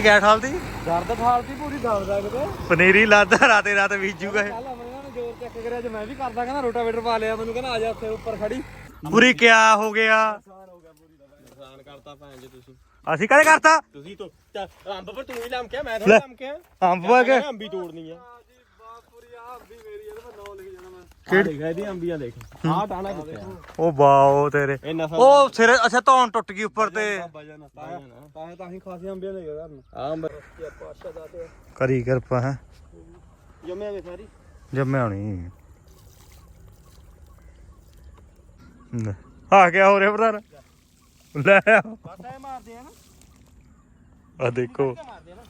ਕਿ ਠਾਲ ਦੀ? ਦਰਦ ਫਾਲਤੀ ਪੂਰੀ ਦਰਦ ਆ ਕਿਤੇ। ਪਨੀਰੀ ਲਾਦਾ ਰਾਤੇ ਰਾਤ ਬੀਜੂਗਾ ਇਹ। ਕੱਲ ਅਮਰੀਕਾ ਨੇ ਜ਼ੋਰ ਚੈੱਕ ਕਰਿਆ ਜੇ ਮੈਂ ਵੀ ਕਰਦਾ ਕਹਿੰਦਾ ਰੋਟਾਵੇਟਰ ਪਾ ਲਿਆ ਮੈਨੂੰ ਕਹਿੰਦਾ ਆ ਜਾ ਉੱਥੇ ਉੱਪਰ ਖੜੀ। ਪੂਰੀ ਕਿਆ ਹੋ ਗਿਆ? ਨੁਕਸਾਨ ਹੋ ਗਿਆ ਪੂਰੀ ਦਾ ਨੁਕਸਾਨ ਕਰਤਾ ਭੈਣ ਜੀ ਤੁਸੀਂ। ਅਸੀਂ ਕਦੇ ਕਰਤਾ? ਤੁਸੀਂ ਤੋਂ ਅੰਬ ਪਰ ਤੂੰ ਹੀ ਲਮਕਿਆ ਮੈਂ ਥੋੜਾ ਲਮਕਿਆ। ਅੰਬ ਵਗ ਅੰਬੀ ਤੋੜਨੀ ਆ। ਜੀ ਬਾਪੂਰੀ ਲਿਖ ਜਾਣਾ ਮੈਂ ਕਿਹੜੀ? ਦੇਖ ਇਹਦੀ ਅੰਬੀਆਂ ਦੇਖ। ਆਹ ਟਾਣਾ ਕਿੱਥੇ ਆ। ਉਹ ਬਾਓ ਤੇਰੇ। ਇਹ ਨਸਲ ਉਹ ਸਿਰ ਅੱਛਾ ਧੌਣ ਟੁੱਟ ਗਈ ਉੱਪਰ ਤੇ। ਵਜਨ ਤਾਂ ਤਾਂ ਤਾਂ ਹੀ ਖਾਸੀ ਅੰਬੀਆਂ ਲੈ ਗਿਆ ਕਰਨ ਆ ਅੰਬ ਪਾਸ਼ਾ ਦਾ ਤੇ ਕਰੀ ਕਿਰਪਾ ਹੈ। ਜੰਮਿਆ ਵੇ ਸਾਰੀ? ਜੰਮਿਆ ਨਹੀਂ ਲੈ, ਆ ਗਿਆ ਹੋ ਰਿਹਾ ਪ੍ਰਧਾਨ ਲੈ ਆ। ਬਸ ਐ ਮਾਰਦੇ ਆ ਨਾ। ਆਹ ਦੇਖੋ। ਮਾਰਦੇ ਆ ਨਾ?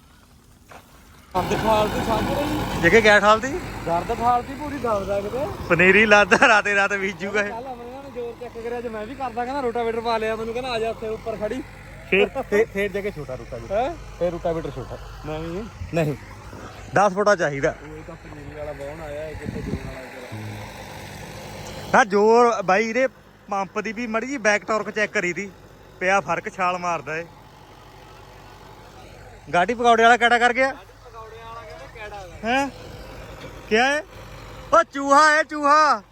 ਦਰਦ ਫਾਲਤੀ ਸਮਝ ਰਹੀ ਜੇ ਕਿ ਕਿਆ ਠਾਲ ਦੀ? ਦਰਦ ਫਾਲਤੀ ਪੂਰੀ ਦਰਦ ਆ ਕਿਤੇ। ਪਨੀਰੀ ਲਾਦਾ ਰਾਤੇ ਰਾਤ ਬੀਜੂਗਾ ਇਹ। ਕੱਲ ਅਮਰੀਕਾ ਨੇ ਜ਼ੋਰ ਚੈੱਕ ਕਰਿਆ ਜੇ ਮੈਂ ਵੀ ਕਰਦਾ ਕਹਿੰਦਾ ਰੋਟਾਵੇਟਰ ਪਾ ਲਿਆ ਮੈਨੂੰ ਕਹਿੰਦਾ ਆ ਜਾ ਉੱਥੇ ਉੱਪਰ ਖੜੀ। ਫੇਰ ਫੇਰ- ਫੇਰ ਜਗੇ ਛੋਟਾ ਰੁਕਾ ਜੀ ਹੈ? ਫੇਰ ਰੁਟਾਵੇਟਰ ਛੋਟਾ। ਨਹੀਂ। ਨਹੀਂ। 10 ਫੁੱਟਾ ਚਾਹੀਦਾ। ਉਹ ਤਾਂ ਪਨੀਰੀ ਵਾਲਾ ਬਾਉਣ ਆਇਆ ਇਹ ਕਿੱਥੇ ਜੋਣ ਵਾਲਾ ਇਹ ਨਾ ਜੋਰ ਬਾਈ ਇਹਦੇ ਪੰਪ ਦੀ ਵੀ ਮੜੀ ਜੀ ਬੈਕ ਟਾਰਕ ਚੈੱਕ ਕਰੀ ਦੀ। ਪਿਆ ਫ਼ਰਕ ਛਾਲ ਮਾਰਦਾ ਏ ਗਾਡੀ ਪਕੌੜੇ ਵਾਲਾ ਕਿਹੜਾ ਕਰ ਗਿਆ ਪਕੌੜਿਆਂ ਵਾਲਾ ਕਹਿੰਦਾ ਕਿਹੜਾ ਹੈਗਾ ਹੈ? ਕਿਆ ਹੈ? ਉਹ ਚੂਹਾ ਹੈ ਚੂਹਾ।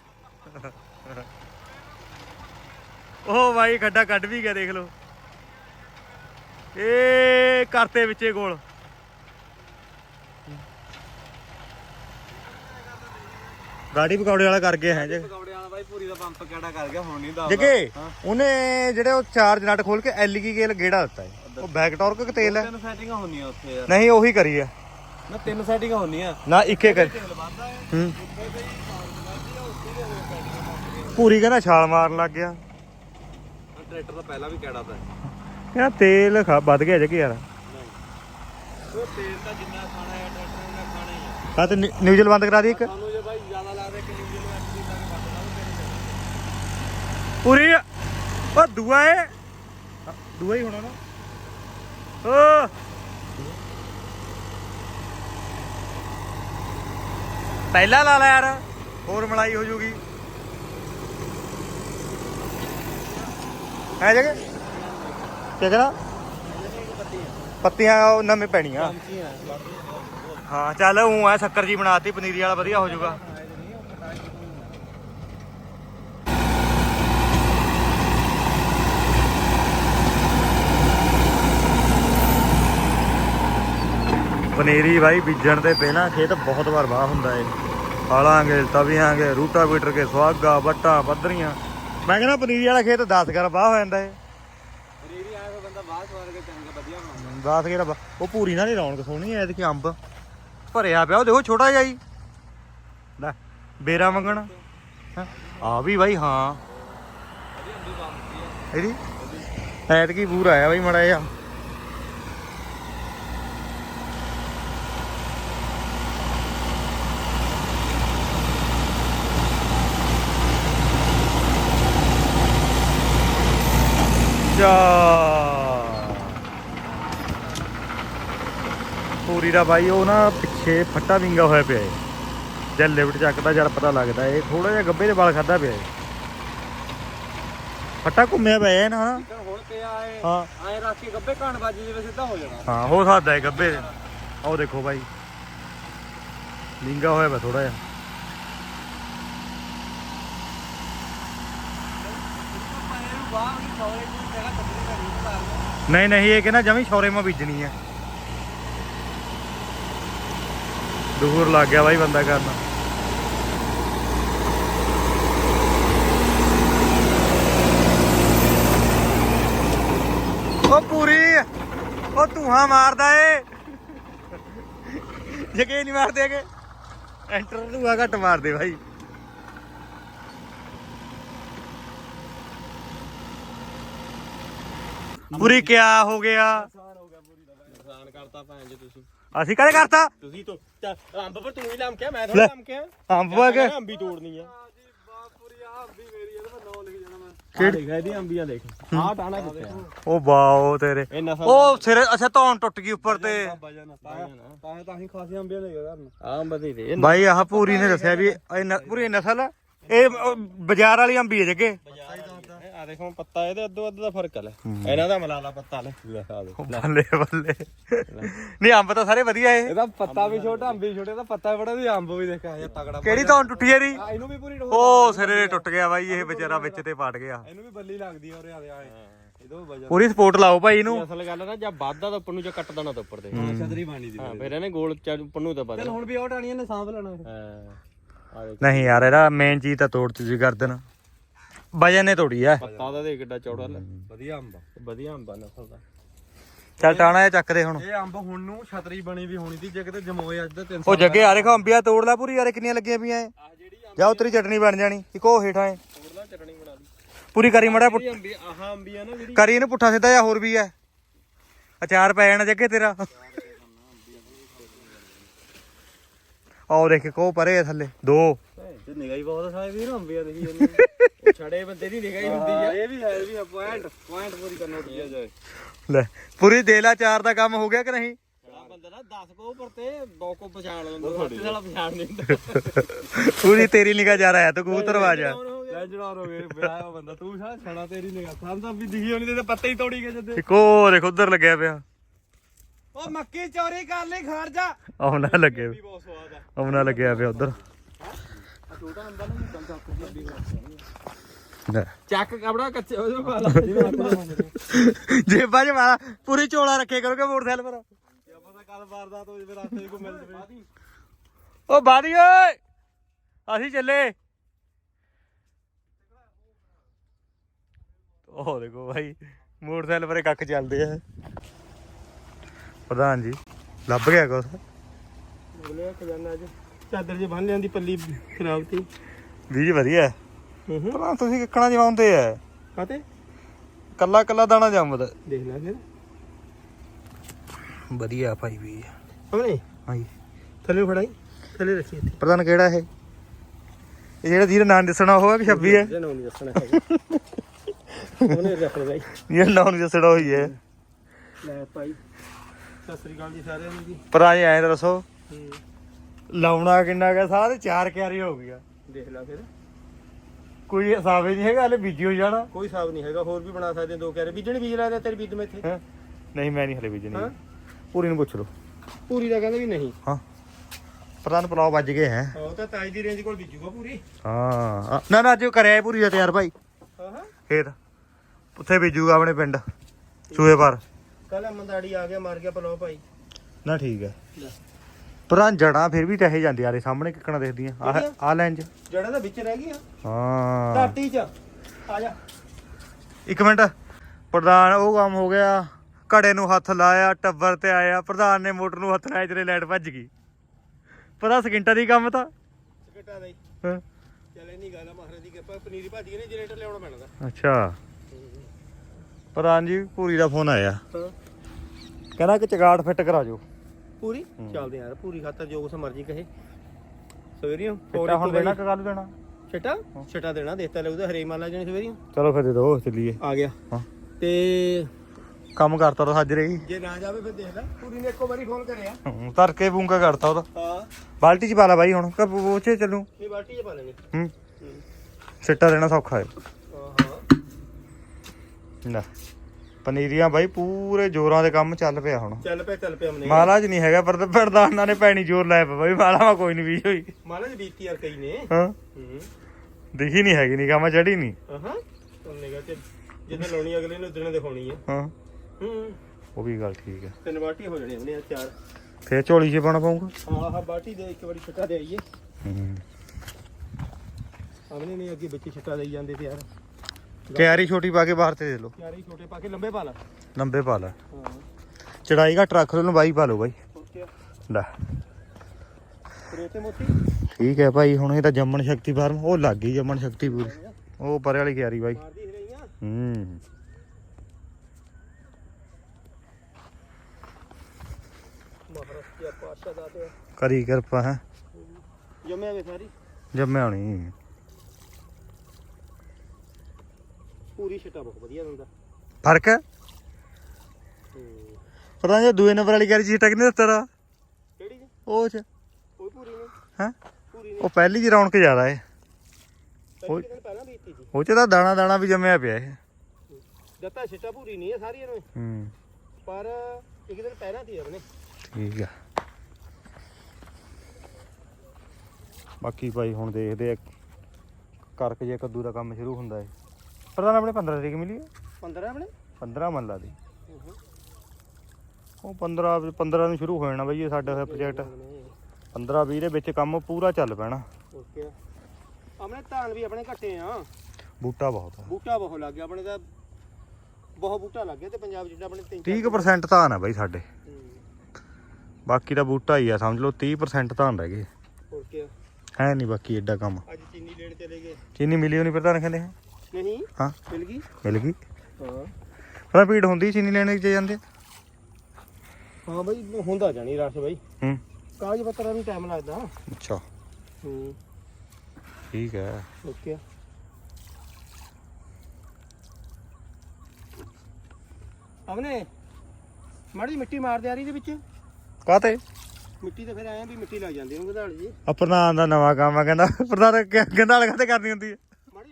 ਉਹ ਬਾਈ ਖੱਡਾ ਕੱਢ ਵੀ ਗਿਆ ਦੇਖ ਲਓ। ਇਹ ਕਰਤੇ ਵਿੱਚੇ ਗੋਲ। ਗਾਡੀ ਪਕੌੜੇ ਵਾਲਾ ਕਰ ਗਿਆ ਹੈ ਜੇ। ਪਕੌੜਿਆਂ ਵਾਲਾ ਬਾਈ ਪੂਰੀ ਦਾ ਪੰਪ ਕਿਹੜਾ ਕਰ ਗਿਆ ਹੁਣ ਨਹੀਂ ਦੱਸਦਾ। ਜਗੇ ਉਹਨੇ ਜਿਹੜੇ ਉਹ ਚਾਰਜ ਨਟ ਖੋਲ ਕੇ ਐਲਗੀ ਗੇਲ ਗੇੜਾ ਦਿੱਤਾ ਹੈ। ਉਹ ਬੈਕ ਟਾਰਕ ਕਿ ਤੇਲ ਹੈ। ਤਿੰਨ ਸੈਟਿੰਗਾਂ ਹੁੰਦੀਆਂ ਉੱਥੇ ਯਾਰ। ਨਹੀਂ ਉਹੀ ਕਰੀ ਆ। ਨਾ ਤਿੰਨ ਸੈਟਿੰਗਾਂ ਹੁੰਦੀਆਂ। ਨਾ ਇੱਕੇ ਕਰ ਹੈ। ਦੇ ਪੂਰੀ ਕਹਿੰਦਾ ਛਾਲ ਮਾਰਨ ਲੱਗ ਗਿਆ। ਟਰੈਕਟਰ ਤਾਂ ਪਹਿਲਾਂ ਵੀ ਕਿਹੜਾ ਤਾ ਯਾਰ ਤੇਲ ਖਾ ਵੱਧ ਗਿਆ ਜਗੇ ਯਾਰ। ਉਹ ਤੇਲ ਤਾਂ ਜਿੰਨਾ ਖਾਣਾ ਹੈ ਟਰੈਕਟਰ ਨੇ ਖਾਣਾ ਹੀ ਤੇ ਨਿ- ਨਿਊਜ਼ਲ ਬੰਦ ਕਰਾ ਦੀ ਇੱਕ। ਸਾਨੂੰ ਜੇ ਬਾਈ ਜ਼ਿਆਦਾ ਲੱਗਦਾ ਕਿ ਨਿਊਜ਼ਲ ਨੂੰ ਐਕਚੁਅਲੀ ਤੱਕ ਵੱਧਦਾ ਉਹ ਤੇਲ ਪੂਰੀ ਉਹ ਦੂਆ ਏ। ਦੂਆ ਹੀ ਹੋਣਾ ਨਾ। ਓ। ਪਹਿਲਾ ਲਾ ਲੈ ਯਾਰ। ਹੋਰ ਮਲਾਈ ਹੋ ਜੂਗੀ। ਹੈ ਜਗੇ? ਕੀ ਕਰਾ ਪੱਤੀਆਂ ਉਹ ਨਵੇਂ ਪੈਣੀਆਂ। ਹਾਂ ਚੱਲ ਉਹ ਆ ਸ਼ੱਕਰ ਜੀ ਬਣਾਤੀ ਪਨੀਰੀ ਵਾਲਾ ਵਧੀਆ ਹੋ ਜਾਊਗਾ ਪਨੀਰੀ ਬਾਈ ਬੀਜਣ ਤੇ ਪਹਿਲਾਂ ਖੇਤ ਬਹੁਤ ਵਾਰ ਵਾਹ ਹੁੰਦਾ ਏ। ਹਾਲਾਂਗੇ ਤਵੀਆਂਗੇ ਰੂਟਾ ਬੀਟਰ ਕੇ ਸੁਆਗਾ ਬੱਟਾ ਪੱਧਰੀਆਂ ਮੈਂ ਕਹਿੰਦਾ ਪਨੀਰੀ ਵਾਲਾ ਖੇਤ 10 ਕਰ ਵਾਹ ਹੋ ਜਾਂਦਾ ਏ। ਰੇਰੀ ਆਇਆ ਕੋਈ ਬੰਦਾ ਬਾਹਰ ਸਵਾਰ ਕੇ ਚੰਗਾ ਵਧੀਆ ਬਣਾਉਂਦਾ। 10 ਕਿਹੜਾ ਵਾ- ਉਹ ਪੂਰੀ ਨਾਲ ਹੀ ਰੌਣਕ ਸੋਹਣੀ ਐ ਕਿ ਅੰਬ। ਭਰਿਆ ਪਿਆ ਉਹ ਦੇਖੋ ਛੋਟਾ ਜਿਹਾ ਹੀ ਲੈ ਬੇਰਾ ਮੰਗਣ। ਆ ਵੀ ਬਾਈ ਹਾਂ। ਇਹਦੀ? ਐਤ ਕੀ ਪੂਰਾ ਆਇਆ ਬਾਈ ਮੜਾ ਜਿਹਾ। ਜਾ। ਪੂਰੀ ਦਾ ਬਾਈ ਉਹ ਨਾ ਪਿੱਛੇ ਫੱਟਾ ਵਿੰਗਾ ਹੋਇਆ ਪਿਆ ਏ। ਜਦ ਲਿਫਟ ਚੱਕਦਾ ਜਦ ਪਤਾ ਲੱਗਦਾ ਏ ਥੋੜਾ ਜਿਹਾ ਗੱਬੇ ਦੇ ਵਾਲ ਖਾਦਾ ਪਿਆ ਏ। ਫੱਟਾ ਘੁੰਮਿਆ ਪਿਆ ਏ ਨਾ ਹੁਣ ਤੇ ਆਏ ਹਾਂ। ਆਏ ਰੱਖ ਕੇ ਗੱਬੇ ਕਾਣ ਬਾਜੀ ਜਿਵੇਂ ਸਿੱਧਾ ਹੋ ਜਾਣਾ। ਹਾਂ ਹੋ ਸਕਦਾ ਏ ਗੱਬੇ। ਆਓ ਦੇਖੋ ਬਾਈ। ਵਿੰਗਾ ਹੋਇਆ ਪਿਆ ਥੋੜਾ ਜਿਹਾ ਬਾਹਰ ਵੀ ਛੋੜੇ ਦੀ ਜਗ੍ਹਾ ਕੱਢਣੀ ਪੈਣੀ ਉਤਾਰ ਨਹੀਂ ਨਹੀਂ, ਇਹ ਕਹਿੰਦਾ ਜਮੀ ਛੋਰੇ ਮਾ ਬੀਜਣੀ ਹੈ ਦੂਰ ਲੱਗ ਗਿਆ ਬਾਈ ਬੰਦਾ ਕਰਨਾ। ਉਹ ਪੂਰੀ ਉਹ ਧੂਆਂ ਮਾਰਦਾ ਏ। ਜਗੇ ਨਹੀਂ ਮਾਰਦੇ ਹੈਗੇ, ਐਂਟਰ ਧੂਆਂ ਘੱਟ ਮਾਰਦੇ ਬਾਈ। ਪੂਰੀ ਕਿਆ ਹੋ ਗਿਆ? ਨੁਕਸਾਨ ਕਰਤਾ ਭੈਣ ਜੀ ਤੁਸੀਂ। ਅਸੀਂ ਕਦੇ ਕਰਤਾ? ਤੁਸੀਂ ਤੋਂ ਅੰਬ ਪਰ ਤੂੰ ਹੀ ਲਮਕਿਆ ਮੈਂ ਥੋੜਾ ਲਮਕਿਆ ਅੰਬ ਵਗ ਅੰਬੀ ਤੋੜਨੀ ਆ ਜੀ ਬਾਪੂਰੀ ਆ ਅੰਬੀ ਮੇਰੀ ਇਹਦੇ ਮੈਂ ਨੌ ਲਿਖ ਜਾਣਾ ਮੈਂ ਕਿਹੜੀ? ਦੇਖ ਇਹਦੀ ਅੰਬੀਆਂ ਦੇਖ। ਆਹ ਟਾਣਾ ਕਿੱਥੇ ਆ? ਉਹ ਬਾਓ ਤੇਰੇ। ਇਹ ਨਸਲ ਉਹ ਸਿਰ ਅੱਛਾ ਧੌਣ ਟੁੱਟ ਗਈ ਉੱਪਰ ਤੇ। ਵਜਨ ਤਾਂ ਤਾਂ ਹੀ ਖਾਸੀ ਅੰਬੀਆਂ ਲੈ ਗਿਆ ਕਰਨ ਆ ਅੰਬ ਦੇ ਦੇ। ਬਾਈ ਆਹ ਪੂਰੀ ਨੇ ਦੱਸਿਆ ਵੀ ਇਹ ਨ- ਪੂਰੀ ਨਸਲ ਇਹ ਬਾਜ਼ਾਰ ਵਾਲੀ ਅੰਬੀ ਹੈ ਜੱਗੇ। ਆ ਦੇਖੋ ਪੱਤਾ ਇਹਦੇ ਅੱਧੋ ਅੱਧ ਦਾ ਫ਼ਰਕ ਹੈ ਲੈ। ਇਹਨਾਂ ਦਾ ਮਲਾਲਾ ਪੱਤਾ ਲੈ। ਲੈ ਆ ਦੇ ਬੱਲੇ ਬੱਲੇ। ਨਹੀਂ ਅੰਬ ਤਾਂ ਸਾਰੇ ਵਧੀਆ ਏ। ਇਹਦਾ ਪੱਤਾ ਵੀ ਛੋਟਾ ਅੰਬ ਵੀ ਛੋਟਾ ਇਹਦਾ ਪੱਤਾ ਬੜਾ ਤੇ ਅੰਬ ਵੀ ਦੇਖਿਆ ਇਹ ਤਗੜਾ ਕਿਹੜੀ ਤੋਂ ਟੁੱਟੀ ਇਹਦੀ? ਆ ਇਹਨੂੰ ਵੀ ਪੂਰੀ ਉਹ ਸਿਰੇ ਟੁੱਟ ਗਿਆ ਬਾਈ ਇਹ ਵਿਚਾਰਾ ਵਿੱਚ ਤੇ ਪਾਟ ਗਿਆ। ਇਹਨੂੰ ਵੀ ਬੱਲੀ ਲੱਗਦੀ ਆ ਉਰੇ ਆ ਦੇ ਆਏ ਇਹਦੋਂ ਵਜਨ। ਪੂਰੀ ਸਪੋਰਟ ਲਾਓ ਭਾਈ ਇਹਨੂੰ। ਅਸਲ ਗੱਲ ਨਾ ਜਾਂ ਵਾਧਾ ਤਾਂ ਉੱਪਰ ਨੂੰ ਜਾਂ ਕੱਟ ਦੇਣਾ ਤਾਂ ਉੱਪਰ ਦੇ ਛਤਰੀ ਬਾਣੀ ਦੀ ਹਾਂ ਫਿਰ। ਇਹਨੇ ਗੋਲ ਚ ਉੱਪਰ ਨੂੰ ਤਾਂ ਪਾ ਚਲ ਦੇਣਾ। ਹੁਣ ਵੀ ਉਹ ਟਾਣੀਆਂ ਨੇ ਸਾਂਭ ਲੈਣਾ ਇਹ। ਹਾਂ। ਆ ਦੇਖ। ਨਹੀਂ ਯਾਰ ਇਹਦਾ ਮੇਨ ਚੀਜ਼ ਤਾਂ ਤੋੜ ਤੁਸੀਂ ਕਰ ਦੇਣਾ ਵਜਨ ਨੇ ਤੋੜੀ ਆ। ਪੱਤਾ ਦਾ ਦੇ ਕਿੱਡਾ ਚੌੜਾ ਲੈ। ਵਧੀਆ ਅੰਬ ਆ। ਵਧੀਆ ਅੰਬਾ ਨਸਲ ਦਾ। ਚੱਲ ਟਾਣਾ ਇਹ ਚੱਕ ਦੇ ਹੁਣ। ਇਹ ਅੰਬ ਹੁਣ ਨੂੰ ਛਤਰੀ ਬਣੀ ਵੀ ਹੋਣੀ ਸੀ ਜੇ ਕਿਤੇ ਜਮੋਏ ਅੱਜ ਦਾ 300 ਉਹ ਜੱਗੇ ਆ ਦੇਖੋ ਅੰਬੀਆਂ ਤੋੜ ਲੈ ਪੂਰੀ ਯਾਰ ਕਿੰਨੀਆਂ ਲੱਗੀਆਂ ਪਈਆਂ ਐ। ਜਾ ਉਤਰੀ ਚਟਨੀ ਬਣ ਜਾਣੀ ਇੱਕ ਉਹ ਹੇਠਾਂ ਐ। ਉਹਦਾ ਚਟਣੀ ਬਣਾ ਲਈ। ਪੂਰੀ ਕਰੀ ਮੜਾ ਜਿਹੜੀ ਅੰਬੀ ਆਹ ਅੰਬੀ ਆ ਨਾ ਜਿਹੜੀ। ਕਰੀ ਇਹਨੂੰ ਪੁੱਠਾ ਸਿੱਧਾ ਜਾਂ ਹੋਰ ਵੀ ਐ। ਅਚਾਰ ਪੈ ਜਾਣਾ ਜੱਗੇ ਤੇਰਾ। ਆਓ ਦੇਖ ਕੋ ਪਰੇ ਆ ਥੱਲੇ। ਦੋ। ਤੇ ਨਿਗਾਹ ਹੀ ਬਹੁਤ ਸਾਏ ਵੀਰ ਅੰਬੀਆਂ ਦੇਖੀ ਜਾਂਦੀ ਛੜੇ ਬੰਦੇ ਦੀ ਨਿਗਾਹ ਹੀ ਹੁੰਦੀ ਆ। ਇਹ ਵੀ ਹੈ ਵੀ ਪੁਆਇੰਟ ਪੁਆਇੰਟ ਪੂਰੀ ਕਰਨਾ ਹੁੰਦੀ ਆ ਜਾਏ ਲੈ ਪੂਰੀ ਦੇ ਲਾ ਚਾਰ ਦਾ ਕੰਮ ਹੋ ਗਿਆ ਕਿ ਨਹੀਂ? ਬੰਦਾ ਨਾ 10 ਕੋ ਉੱਪਰ ਤੇ 2 ਕੋ ਪਛਾਣ ਲੈਂਦਾ ਹੱਥ ਨਾਲ ਪਛਾਣ ਨਹੀਂ ਹੁੰਦਾ ਪੂਰੀ ਤੇਰੀ ਨਿਗਾਹ ਜਾ ਰਹਾ ਹੈ ਤੂੰ ਕਬੂਤਰਵਾਜ ਆ। ਲੈ ਜਣਾ ਰੋਗੇ ਵਿਆਹ ਬੰਦਾ ਤੂੰ ਸਾਲਾ ਛਣਾ ਤੇਰੀ ਨਿਗਾਹ। ਸਾਨੂੰ ਤਾਂ ਵੀ ਦਿਖੀ ਹੋਣੀ ਤੇ ਪੱਤੇ ਹੀ ਤੋੜੀ ਗਏ ਜਦੇ। ਇੱਕ ਉਹ ਦੇਖ ਉਧਰ ਲੱਗਿਆ ਪਿਆ। ਉਹ ਮੱਕੀ ਚੋਰੀ ਕਰ ਲਈ ਖਾੜ ਜਾ। ਆਉਣਾ ਲੱਗੇ। ਬਹੁਤ ਸਵਾਦ ਆ। ਆਉਣਾ ਲੱਗਿਆ ਪਿਆ ਉਧਰ। ਛੋਟਾ ਨਾ ਲੈ। ਚੱਕ ਕਪੜਾ ਕੱਚੇ ਹੋ ਜਾ ਪਾਲਾ ਜੇਬਾਂ 'ਚ ਮਾਰਾ ਪੂਰੀ ਝੋਲਾ ਰੱਖੇ ਕਰੋਗੇ ਮੋਟਰਸਾਈਕਲ ਪਰ। ਕੱਲ ਵਾਰਦਾਤ ਹੋ ਜਵੇ ਰਸਤੇ 'ਚ ਕੋਈ ਮਿਲ ਜਵੇ ਓ ਬਾਦੀ ਓਏ ਅਸੀਂ ਚੱਲੇ। ਉਹ ਦੇਖੋ ਭਾਈ ਮੋਟਰਸਾਈਕਲ ਪਰੇ ਕੱਖ ਚੱਲਦੇ ਆ। ਪ੍ਰਧਾਨ ਜੀ ਲੱਭ ਗਿਆ ਕੁਛ? ਬੋਲੇ ਖਜ਼ਾਨਾ ਅੱਜ। ਚਾਦਰ ਜੇ ਬੰਨ ਲਿਆਂਦੀ ਪੱਲੀ ਖਰਾਬ ਤੀ। ਬੀਜ ਵਧੀਆ। ਹੈ। ਹੂੰ। ਹੂੰ ਭਲਾ ਤੁਸੀਂ ਕਿੱਕਣਾ ਜਮਾਉਂਦੇ ਆ? ਕਾਤੇ ਕੱਲਾ ਕੱਲਾ ਦਾਣਾ ਜੰਮਦਾ। ਦੇਖ ਲੈ ਫਿਰ। ਵਧੀਆ ਭਾਈ ਬੀਜ ਹਮਨੇ ਹਾਂਜੀ। ਥੱਲੇ ਫੜਾਈ ਥੱਲੇ ਰੱਖੀ ਇੱਥੇ। ਪ੍ਰਧਾਨ ਕਿਹੜਾ ਇਹ। ਇਹ ਜਿਹੜਾ ਜਿਹਦਾ ਨਾਂ ਦੱਸਣਾ ਹੋਇਆ ਕਿ 26 ਹੈ। ਜੇ ਨਾ ਨਹੀਂ ਦੱਸਣਾ ਹੈਗਾ। ਉਹਨੇ ਰੱਖ ਲਗਾਈ ਜਿਹੜਾ ਨਾਂ ਨਹੀਂ ਦੱਸਣਾ ਹੋਈ ਹੈ। ਲੈ ਭਾਈ ਸਤਿ ਸ੍ਰੀ ਅਕਾਲ ਜੀ ਸਾਰਿਆਂ ਨੂੰ ਜੀ। ਪਰ ਆਏ ਐਂ ਤਾਂ ਦੱਸੋ। ਹੂੰ। ਲਾਉਣਾ ਕਿੰਨਾ ਗਿਆ ਸਾਰੇ ਚਾਰ ਕਿਆਰੀ ਹੋ ਗਿਆ ਦੇਖ ਲੈ ਫਿਰ। ਕੋਈ ਹਿਸਾਬ ਹੀ ਨਹੀਂ ਹੈਗਾ ਹਲੇ ਬੀਜੀ ਹੋ ਜਾਣਾ। ਕੋਈ ਹਿਸਾਬ ਨਹੀਂ ਹੈਗਾ ਹੋਰ ਵੀ ਬਣਾ ਸਕਦੇ ਹਾਂ ਦੋ ਕਿਆਰੇ। ਬੀਜਣ ਬੀਜ ਲਾ ਦੇ ਤੇਰੀ ਬੀਜ ਮੈਂ ਇੱਥੇ। ਹੈਂ? ਨਹੀਂ ਮੈਂ ਨਹੀਂ ਹਲੇ ਬੀਜਣੀ। ਹਾਂ? ਪੂਰੀ ਨੂੰ ਪੁੱਛ ਲਓ। ਪੂਰੀ ਦਾ ਕਹਿੰਦੇ ਵੀ ਨਹੀਂ। ਹਾਂ। ਪ੍ਰਧਾਨ ਪਲਾਓ ਵੱਜ ਗਏ ਹੈ। ਉਹ ਤਾਂ ਤਾਜ ਦੀ ਰੇਂਜ ਕੋਲ ਬੀਜੂਗਾ ਪੂਰੀ। ਹਾਂ। ਨਾ ਨਾ ਅੱਜ ਉਹ ਕਰਿਆ ਪੂਰੀ ਦਾ ਤਿਆਰ ਭਾਈ। ਹਾਂ ਹਾਂ। ਖੇਤ। ਉੱਥੇ ਬੀਜੂਗਾ ਆਪਣੇ ਪਿੰਡ। ਸੂਏ ਪਰ। ਕੱਲ ਮੰਦਾੜੀ ਆ ਗਿਆ ਮਾਰ ਗਿਆ ਪਲੋ ਭਾਈ। ਨਾ ਠੀਕ ਹੈ। ਪ੍ਰਧਾਨ ਜੜਾਂ ਫਿਰ ਵੀ ਟਹਿ ਜਾਂਦੀ ਯਾਰੇ ਸਾਹਮਣੇ ਕਿੱਕਣਾ ਦੇਖਦੀਆਂ। ਆਹ ਕਿਹੜੀਆਂ? ਆ ਲੈਣ ਚ ਜੜਾ ਤਾਂ ਵਿੱਚ ਰਹਿ ਗਈ ਆ ਹਾਂ। ਧਰਤੀ 'ਚ। ਆ ਜਾ। ਇੱਕ ਮਿੰਟ। ਪ੍ਰਧਾਨ ਉਹ ਕੰਮ ਹੋ ਗਿਆ। ਘੜੇ ਨੂੰ ਹੱਥ ਲਾਇਆ ਟੱਬਰ ਤੇ ਆਇਆ। ਪ੍ਰਧਾਨ ਨੇ ਮੋਟਰ ਨੂੰ ਹੱਥ ਲਾਇਆ ਤੇਰੇ ਲਾਈਟ ਭੱਜ ਗਈ। ਪਤਾ ਸਕਿੰਟਾਂ ਦੀ ਕੰਮ ਤਾਂ? ਸਕਟਾ ਦੇ ਹਾਂ। ਚੱਲ ਇੰਨੀ ਗੱਲ ਆ ਮਹਾਰਾਜ ਦੀ ਕਿਰਪਾ। ਪਨੀਰੀ ਭਾਜੀ ਨੇ ਜਨਰੇਟਰ ਲਿਆਉਣਾ ਪੈਣਾ ਦਾ ਅੱਛਾ। ਪ੍ਰਧਾਨ ਜੀ ਪੂਰੀ ਦਾ ਫੋਨ ਆਇਆ। ਹਾਂ। ਕਹਿੰਦਾ ਕਿ ਚਗਾੜ ਫਿੱਟ ਕਰਾ ਜੋ ਪੂਰੀ ਚੱਲਦੇ ਯਾਰ ਪੂਰੀ ਖਾਤਰ ਜੋ ਕੁਛ ਮਰਜ਼ੀ ਕਹੇ। ਸਵੇਰੀਓ ਫਿੱਟਾ ਹੁਣ ਦੇਣਾ ਕਿ ਕੱਲ ਦੇਣਾ? ਛਟਾ? ਛਟਾ ਦੇਣਾ ਦੇਤਾ ਲੱਗਦਾ ਹਰੇ ਮਾਲਾ ਜਣੀ ਸਵੇਰੀਓ। ਚਲੋ ਫਿਰ ਦੇ ਦੋ ਚੱਲੀਏ। ਆ ਗਿਆ। ਤੇ ਕੰਮ ਕਰਤਾ ਤਾਂ ਸੱਜ ਰਹੀ। ਜੇ ਨਾ ਜਾਵੇ ਫਿਰ ਦੇਖ ਲੈ ਪੂਰੀ ਨੇ ਇੱਕੋ ਵਾਰੀ ਫੋਨ ਕਰਿਆ। ਹੂੰ, ਧਰ ਕੇ ਬੂੰਗਾ ਕਰਤਾ ਉਹਦਾ। ਹਾਂ। ਬਾਲਟੀ ਚ ਪਾ ਲਾ ਬਾਈ ਹੁਣ ਪੋਚੇ ਚੱਲੂ। ਇਹ ਬਾਲਟੀ 'ਚ ਪਾ ਲੈਣੇ ਹੂੰ। ਸਿੱਟਾ ਦੇਣਾ ਸੌਖਾ ਹੈ। ਹਾਂ ਹਾਂ। ਲੈ। ਪਨੀਰੀਆਂ ਬਾਈ ਪੂਰੇ ਜ਼ੋਰਾਂ ਦੇ ਕੰਮ ਚੱਲ ਪਿਆ ਹੁਣ। ਚੱਲ ਪਿਆ ਚੱਲ ਪਿਆ ਮਨੇ ਮਹਾਰਾਜ ਨਹੀਂ ਹੈਗਾ ਪਰ ਪ੍ਰਧਾਨਾਂ ਨੇ ਪੈਣੀ ਜ਼ੋਰ ਲਾਇਆ ਪਿਆ ਬਾਈ ਮਾਲਾ ਮਾ ਕੋਈ ਨਹੀਂ ਵੀ ਹੋਈ। ਮਾਲਾ ਜੀ ਬੀਤੀ ਯਾਰ ਕਈ ਨੇ। ਹਾਂ। ਹੂੰ। ਦਿਖੀ ਨਹੀਂ ਹੈਗੀ ਨਹੀਂ ਕੰਮ ਚੜੀ ਨਹੀਂ ਹਾਂ ਤੁਮਨੇ ਕਹਾ ਤੇ ਜਿੱਦਾਂ ਲਾਉਣੀ ਅਗਲੇ ਨੂੰ ਉਦਣੇ ਦਿਖਾਉਣੀ ਆ। ਹਾਂ। ਹੂੰ। ਉਹ ਵੀ ਗੱਲ ਠੀਕ ਹੈ ਤਿੰਨ ਬਾਟੀਆਂ ਹੋ ਜਾਣੀਆਂ ਉਹਨੇ ਚਾਰ। ਫੇਰ ਝੋਲੀ 'ਚ ਪਾਉਣਾ ਪਊਗਾ? ਹਾਂ ਹਾਂ ਬਾਟੀ ਦੇ ਇੱਕ ਵਾਰੀ ਛਟਾ ਦੇ ਆਈਏ। ਹੂੰ। ਆਵਨੇ ਨਹੀਂ ਅੱਗੇ ਵਿੱਚ ਛਟਾ ਦੇਈ ਜਾਂਦੇ ਤੇ ਯਾਰ। ਕਿਆਰੀ ਛੋਟੀ ਪਾ ਕੇ ਬਾਹਰ ਤੇ ਦੇ ਲਓ। ਯਾਰੀ ਛੋਟੇ ਪਾ ਕੇ ਲੰਬੇ ਪਾ ਲਾ। ਲੰਬੇ ਪਾ ਲੈ। ਹਾਂ। ਚੜਾਈ ਘੱਟ ਰੱਖ ਲਓ ਬਾਈ ਪਾ ਲਓ ਬਾਈ। ਓਕੇ। ਲੈ। ਮੋਤੀ? ਠੀਕ ਹੈ ਭਾਈ ਹੁਣ ਇਹ ਤਾਂ ਜੰਮਣ ਸ਼ਕਤੀ ਫਾਰਮ ਉਹ ਲੱਗ ਗਈ ਜੰਮਣ ਸ਼ਕਤੀ ਪੂਰੀ। ਉਹ ਪਰੇ ਵਾਲੀ ਕਿਆਰੀ ਬਾਈ। ਮਾਰਦੀ ਹੀ ਰਹੀਆਂ ਪਾਸ਼ਾ ਕਰੀ ਕਿਰਪਾ ਹੈ। ਜੰਮਿਆ ਵੇ ਸਾਰੀ। ਜੰਮਿਆ ਨਹੀਂ ਪੂਰੀ ਛਟਾ ਬਹੁਤ ਵਧੀਆ ਦਿੰਦਾ। ਫ਼ਰਕ ਹੈ? ਪਤਾ ਜੇ ਦੂਏ ਨੰਬਰ ਵਾਲੀ ਕਿਆਰੀ ਚੀਟਾ ਕਿੰਨੇ ਦਿੱਤਾ ਰਾ ਕਿਹੜੀ ਜੀ? ਉਹ ਚ। ਕੋਈ ਪੂਰੀ ਨਹੀਂ। ਹੈ? ਪੂਰੀ ਨਹੀਂ। ਉਹ ਪਹਿਲੀ ਜੀ ਰੌਣਕ ਜ਼ਿਆਦਾ ਹੈ ਦਿਨ ਪਹਿਲਾਂ ਬੀਤੀ ਸੀ। ਉਹ ਚ ਤਾਂ ਦਾਣਾ ਦਾਣਾ ਵੀ ਜੰਮਿਆ ਪਿਆ ਇਹ। ਜੱਤਾ ਛਿੱਟਾ ਭੂਰੀ ਨਹੀਂ ਹੈ ਸਾਰੀਆਂ ਨੂੰ। ਹੂੰ। ਪਰ ਇੱਕ ਦਿਨ ਪਹਿਲਾਂ ਤੀ ਆਪਣੇ ਠੀਕ ਆ। ਬਾਕੀ ਭਾਈ ਹੁਣ ਦੇਖਦੇ ਆ ਕਰਕ ਜੇ ਕੱਦੂ ਦਾ ਕੰਮ ਸ਼ੁਰੂ ਹੁੰਦਾ ਹੈ ਪ੍ਰਧਾਨ ਆਪਣੇ 15 ਤਰੀਕ ਮਿਲੀ ਹੈ। 15 ਆਪਣੇ? 15 ਮੰਨ ਲਾ ਦੀ। ਉਹ 15 15 ਨੂੰ ਸ਼ੁਰੂ ਹੋ ਜਾਣਾ ਬਈ ਇਹ ਸਾਡਾ ਪ੍ਰੋਜੈਕਟ 15 20 ਦੇ ਵਿੱਚ ਕੰਮ ਪੂਰਾ ਚੱਲ ਪੈਣਾ। ਓਕੇ। ਆਪਣੇ ਧਾਨ ਵੀ ਆਪਣੇ ਘੱਟੇ ਆ। ਬੂਟਾ ਬਹੁਤ ਆ। ਬੂਟਾ ਬਹੁਤ ਲੱਗ ਗਿਆ ਆਪਣੇ ਤਾਂ ਬਹੁਤ ਬੂਟਾ ਲੱਗ ਗਿਆ ਤੇ ਪੰਜਾਬ ਜਿਹੜਾ ਆਪਣੇ ਤਿੰਨ 30% ਧਾਨ ਆ ਬਾਈ ਸਾਡੇ। ਬਾਕੀ ਦਾ ਬੂਟਾ ਹੀ ਆ ਸਮਝ ਲਓ 30% ਧਾਨ ਰਹਿ ਗਏ। ਹੋਰ ਕੀ ਹੈ ਨਹੀਂ ਬਾਕੀ ਐਡਾ ਕੰਮ। ਅੱਜ ਚੀਨੀ ਲੈਣ ਚਲੇ ਗਏ। ਚੀਨੀ ਮਿਲੀ ਹੋਣੀ ਪ੍ਰਧਾਨ ਕਹਿੰਦੇ। ਹੈ ਨਹੀਂ ਹਾਂ। ਮਿਲ ਗਈ? ਮਿਲ ਗਈ। ਹਾਂ। ਪਰ ਭੀੜ ਹੁੰਦੀ ਚੀਨੀ ਲੈਣ ਚ ਜਾਂਦੇ? ਹਾਂ ਬਈ ਹੁੰਦਾ ਜਾਣੀ ਰਸ਼ ਬਈ। ਹੂੰ। ਕਾਗਜ਼ ਪੱਤਰਾਂ ਨੂੰ ਟਾਈਮ ਲੱਗਦਾ। ਅੱਛਾ। ਹੂੰ। ਠੀਕ ਹੈ। ਓਕੇ। ਆਪਣੇ ਮਾੜੀ ਮਿੱਟੀ ਮਾਰਦੇ ਆ ਰਹੀ ਦੇ ਵਿੱਚ। ਕਾਤੇ ਮਿੱਟੀ ਤਾਂ ਫਿਰ ਆਇਆ ਵੀ ਮਿੱਟੀ ਲੱਗ ਜਾਂਦੀ ਉਹਨੂੰ ਗਧਾੜ ਜੀ ਆ ਪ੍ਰਧਾਨ ਦਾ ਨਵਾਂ ਕੰਮ ਆ ਕਹਿੰਦਾ ਪ੍ਰਧਾਨ ਕਹਿੰਦਾ ਲਗਾ ਤੇ ਕਰਨੀ ਹੁੰਦੀ ਹੈ?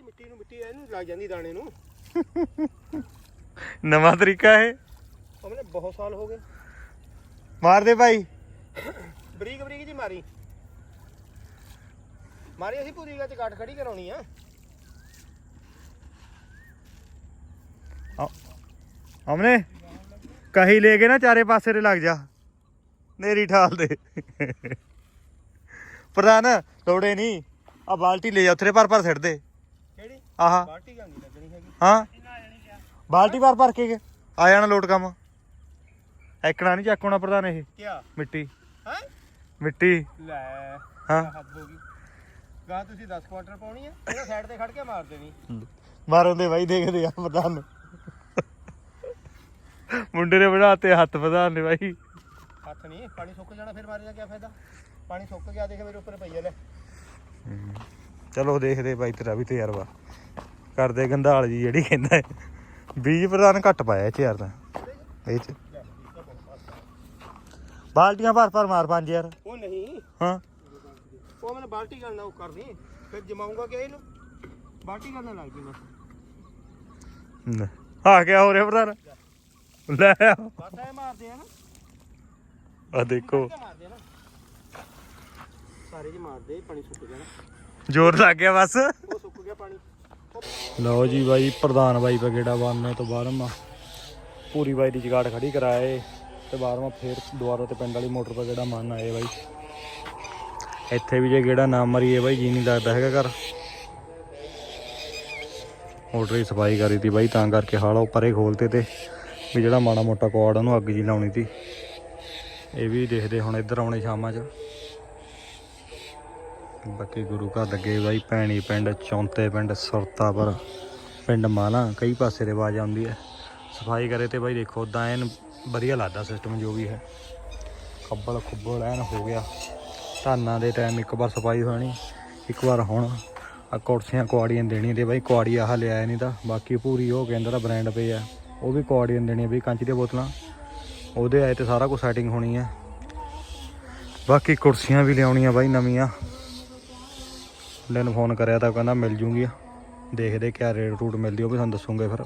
ਮਿੱਟੀ ਨੂੰ ਮਿੱਟੀ ਇਹਨੂੰ ਲੱਗ ਜਾਂਦੀ ਦਾਣੇ ਨੂੰ। ਨਵਾਂ ਤਰੀਕਾ ਇਹ। ਆਪਣੇ ਬਹੁਤ ਸਾਲ ਹੋ ਗਏ। ਮਾਰ ਦੇ ਭਾਈ। ਬਰੀਕ ਬਰੀਕ ਜੀ ਮਾਰੀ। ਮਾਰੀ ਅਸੀਂ ਪੂਰੀ ਗੱਜ ਗੱਠ ਖੜੀ ਕਰਾਉਣੀ ਆ। ਹਮਨੇ ਕਹੀ ਲੈ ਕੇ ਨਾ ਚਾਰੇ ਪਾਸੇ ਦੇ ਲੱਗ ਜਾ। ਨੇਰੀ ਠਾਲ ਦੇ। ਪ੍ਰਧਾਨ ਲੋੜੇ ਨਹੀਂ ਆ ਬਾਲਟੀ ਲੈ ਜਾ ਉੱਥੇ ਭਰ ਭਰ ਸਿੱਟ ਦੇ। ਆਹਾ। ਬਾਲਟੀ ਲੱਗਣੀ ਹੈਗੀ? ਹਾਂ। ਬਾਲਟੀ ਭਰ ਭਰ ਕੇ ਗਏ। ਆ ਜਾਣਾ ਲੋਟ ਕੰਮ। ਐਕਣਾ ਨਹੀਂ ਚੱਕਣਾ ਪ੍ਰਧਾਨ ਇਹ। ਕਿਆ? ਮਿੱਟੀ। ਹੈ? ਮਿੱਟੀ। ਲੈ ਹਾਂ। ਹੱਦ ਹੋ ਗਈ। ਗਾਂ ਤੁਸੀਂ 10 ਕੁਆਂਟਲ ਪਾਉਣੀ ਆ? ਇਹਦਾ ਸਾਈਡ ਤੇ ਖੜ ਕੇ ਮਾਰ ਦੇਣੀ। ਮਾਰਨ ਦੇ ਬਾਈ ਦੇਖਦੇ ਆ ਪ੍ਰਧਾਨ ਨੂੰ। ਮੁੰਡੇ ਨੇ ਬਣਾਤੇ ਹੱਥ ਪ੍ਰਧਾਨ ਨੇ ਬਾਈ। ਹੱਥ ਨਹੀਂ ਪਾਣੀ ਸੁੱਕ ਜਾਣਾ ਫਿਰ ਮਾਰੇ ਦਾ ਕੀ ਫਾਇਦਾ? ਪਾਣੀ ਸੁੱਕ ਗਿਆ ਦੇਖ ਮੇਰੇ ਉੱਪਰ ਪਈ ਲੈ। ਚਲੋ ਦੇਖਦੇ ਬਾਈ ਤੇਰਾ ਵੀ ਤਜਰਬਾ। ਕਰਦੇ ਗੰਧਾਲ ਜੀ ਜਿਹੜੀ ਕਹਿੰਦਾ। ਬੀਜ ਪ੍ਰਧਾਨ ਘੱਟ ਪਾਇਆ ਇਹ ਚ ਯਾਰ ਤਾਂ। ਇਹ ਚ। ਬਾਲਟੀਆਂ ਭਰ ਭਰ ਮਾਰ ਪੰਜ ਯਾਰ। ਉਹ ਨਹੀਂ। ਹਾਂ। ਉਹ ਮੈਨੇ ਬਾਲਟੀ ਕਰਨਾ ਉਹ ਕਰਨੀ। ਫਿਰ ਜਮਾਉਂਗਾ ਕਿ ਇਹਨੂੰ? ਬਾਲਟੀ ਕਰਨਾ ਲੱਗ ਗਈ ਬਸ। ਆ ਗਿਆ ਹੋ ਰਿਹਾ ਪ੍ਰਧਾਨ। ਲੈ ਆ। ਬਸ ਐ ਮਾਰਦੇ ਆ ਨਾ। ਦੇਖੋ। ਆ ਨਾ? ਸਾਰੇ ਜੀ ਮਾਰਦੇ ਪਾਣੀ ਸੁੱਕ ਜਾਣਾ ਜ਼ੋਰ ਲੱਗ ਗਿਆ ਬਸ। ਉਹ ਸੁੱਕ ਗਿਆ ਪਾਣੀ। ਲਓ ਜੀ ਬਾਈ, ਪ੍ਰਧਾਨ ਬਾਈ ਪਗੇੜਾ ਬੰਨਣੇ ਤੋਂ ਬਾਅਦ ਪੂਰੀ ਬਾਈ ਦੀ ਜਗਾੜ ਖੜੀ ਕਰਾਏ ਤੇ ਬਾਅਦ ਮਾ ਫੇਰ ਦੁਬਾਰਾ ਤੇ ਪਿੰਡ ਵਾਲੀ ਮੋਟਰ ਪਗੇੜਾ ਮੰਨ ਆਏ ਬਾਈ। ਇੱਥੇ ਵੀ ਜੇ ਗੇੜਾ ਨਾ ਮਰੀਏ ਬਾਈ, ਜੀ ਨਹੀਂ ਲੱਗਦਾ ਹੈਗਾ ਘਰ। ਮੋਟਰ ਦੀ ਸਫ਼ਾਈ ਕਰੀ ਤੀ ਬਾਈ, ਤਾਂ ਕਰਕੇ ਹਾਲਾ ਪਰੇ ਖੋਲਤੇ ਤੇ ਵੀ ਜਿਹੜਾ ਮਾੜਾ ਮੋਟਾ ਕੁਆੜ ਉਹਨੂੰ ਅੱਗ ਜੀ ਲਾਉਣੀ ਤੀ। ਇਹ ਵੀ ਦੇਖਦੇ ਹੁਣ ਇੱਧਰ ਆਉਣੇ ਸ਼ਾਮਾਂ 'ਚ। ਬਾਕੀ ਗੁਰੂ ਘਰ ਲੱਗੇ ਬਾਈ ਭੈਣੀ ਪਿੰਡ, ਚੌਂਤੇ ਪਿੰਡ, ਸੁਰਤਾਪੁਰ, ਪਿੰਡ ਮਾਲਾ, ਕਈ ਪਾਸੇ ਦੇ ਆਉਂਦੀ ਹੈ। ਸਫ਼ਾਈ ਕਰੇ ਤੇ ਬਾਈ ਦੇਖੋ ਉਦਾਂ ਐਨ ਵਧੀਆ ਲੱਗਦਾ ਸਿਸਟਮ ਜੋ ਵੀ ਹੈ। ਖੱਬਲ ਖੁੱਬਲ ਐਨ ਹੋ ਗਿਆ। ਧਾਨਾਂ ਦੇ ਟਾਈਮ ਇੱਕ ਵਾਰ ਸਫ਼ਾਈ ਹੋਣੀ, ਇੱਕ ਵਾਰ ਹੁਣ। ਆ ਕੁਰਸੀਆਂ ਕੁਆੜੀਆਂ ਦੇਣੀ ਤੇ ਬਾਈ ਕੁਆੜੀ ਆਹ ਲਿਆਇਆ ਨਹੀਂ ਤਾਂ, ਬਾਕੀ ਪੂਰੀ ਉਹ ਕਹਿੰਦਾ ਦਾ ਬ੍ਰਾਂਡ ਪਈ ਆ। ਉਹ ਵੀ ਕੁਆੜੀਆਂ ਦੇਣੀਆਂ ਬਈ ਕੰਚ ਦੀਆਂ ਬੋਤਲਾਂ। ਉਹਦੇ ਆਏ ਤੇ ਸਾਰਾ ਕੁਝ ਸੈਟਿੰਗ ਹੋਣੀ ਹੈ। ਬਾਕੀ ਕੁਰਸੀਆਂ ਵੀ ਲਿਆਉਣੀਆਂ ਬਾਈ ਨਵੀਆਂ। ਮੁੰਡੇ ਨੂੰ ਫੋਨ ਕਰਿਆ ਤਾਂ ਕਹਿੰਦਾ ਮਿਲ ਜੂਗੀ ਦੇਖਦੇ ਕਿਆ ਰੇਟ ਰੂਟ ਮਿਲਦੀ ਉਹ ਵੀ ਤੁਹਾਨੂੰ ਦੱਸੂਗੇ ਫਿਰ।